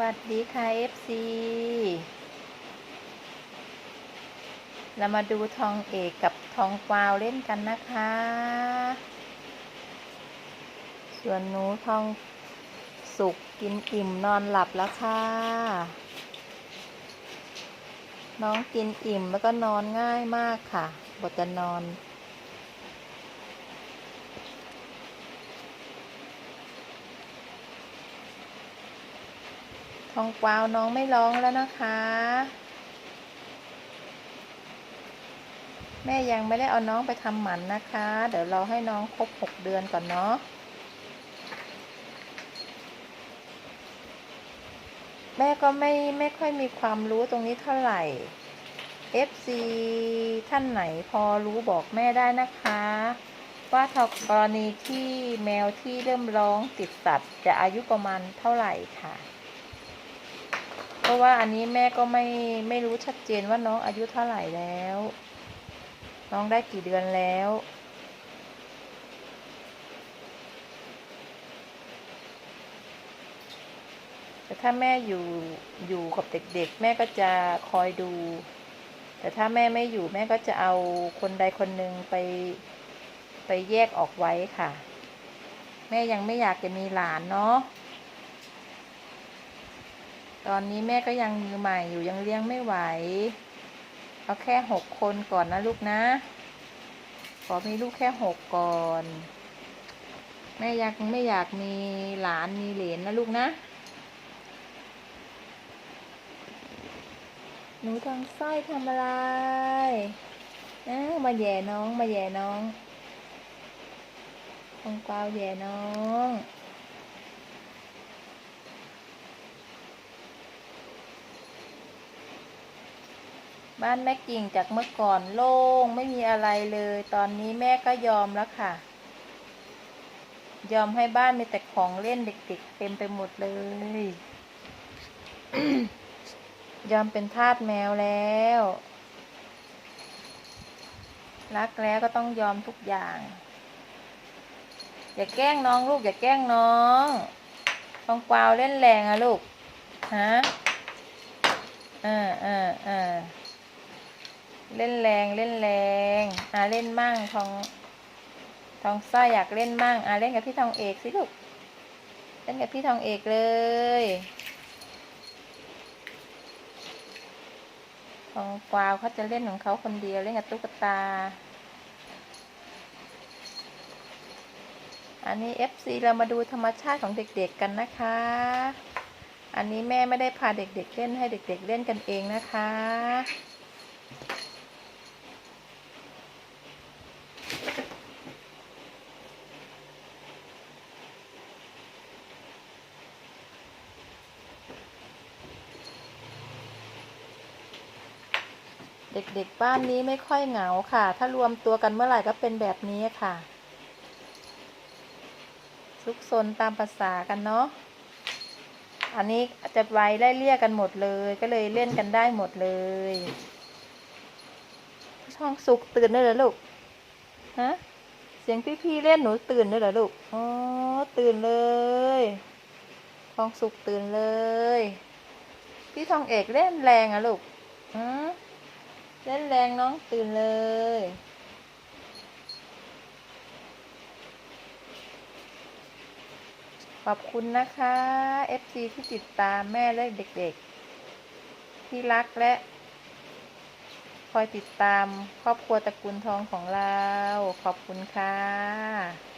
วัสดีค่ะ FC เรามาดูทองเอกกับทองกวาวเล่นกันนะคะ ส่วนหนูทองสุกกินอิ่มนอนหลับแล้วค่ะ น้องกินอิ่มแล้วก็นอนง่ายมากค่ะบทจะนอน ทองกวาวน้องไม่ร้องแล้วนะคะ แม่ยังไม่ได้เอาน้องไปทำหมันนะคะ เดี๋ยวเราให้น้องครบหกเดือนก่อนเนาะแม่ก็ไม่ไม่ค่อยมีความรู้ตรงนี้เท่าไหร่ FC ท่านไหนพอรู้บอกแม่ได้นะคะ ว่าถ้ากรณีที่แมวที่เริ่มร้องติดสัตว์จะอายุประมาณเท่าไหร่ค่ะ เพราะว่าอันนี้แม่ก็ไม่ไม่รู้ชัดเจนว่าน้องอายุเท่าไหร่แล้ว น้องได้กี่เดือนแล้ว แต่ถ้าแม่อยู่อยู่กับเด็กๆ แม่ก็จะคอยดู แต่ถ้าแม่ไม่อยู่แม่ก็จะเอาคนใดคนหนึ่งไปไปแยกออกไว้ค่ะ แม่ยังไม่อยากจะมีหลานเนาะ ตอนนี้แม่ก็ยังมือใหม่อยู่ยังเลี้ยงไม่ไหว เอาแค่หกคนก่อนนะลูกนะ ขอมีลูกแค่หกก่อน แม่ยังไม่อยากมีหลานมีเหลนนะลูกนะ หนูทองสร้อยทำอะไรามาแย่น้องมาแย่น้ององกาวแย่น้อง บ้านแม่กิ่งจากเมื่อก่อนโล่งไม่มีอะไรเลย ตอนนี้แม่ก็ยอมแล้วค่ะ ยอมให้บ้านมีแต่ของเล่นเด็กๆ เต็มไปหมดเลย ยอมเป็นทาสแมวแล้ว รักแล้วก็ต้องยอมทุกอย่าง อย่าแกล้งน้องลูก อย่าแกล้งน้องทองกวาวเล่นแรงอะลูก ฮะเออเออเออ เล่นแรงเล่นแรงอ่าเล่นมั่งทองทองสร้อยอยากเล่นมั่งอ่าเล่นกับพี่ทองเอกสิลูกเล่นกับพี่ทองเอกเลยทองกวาวเขาจะเล่นของเขาคนเดียวเล่นกับตุ๊กตา อันนี้ FC เรามาดูธรรมชาติของเด็กๆกันนะคะ อันนี้แม่ไม่ได้พาเด็กๆเล่นให้เด็กๆเล่นกันเองนะคะ เด็กๆบ้านนี้ไม่ค่อยเหงาค่ะ ถ้ารวมตัวกันเมื่อไหร่ก็เป็นแบบนี้ค่ะ ซุกซนตามภาษากันเนาะ อันนี้จะไว้ไล่เลี่ยกันหมดเลย ก็เลยเล่นกันได้หมดเลย ช่องสุกตื่นได้เหรอลูก ฮะ เสียงพี่ๆเล่นหนูตื่นได้เหรอลูก อ๋อ ตื่นเลยทองสุกตื่นเลย พี่ทองเอกเล่นแรงอะลูก อืม เล่นแรงน้องตื่นเลยขอบคุณนะคะ FC ที่ติดตามแม่และเด็กๆ ที่รักและ คอยติดตามครอบครัวตระกูลทองของเรา ขอบคุณค่ะ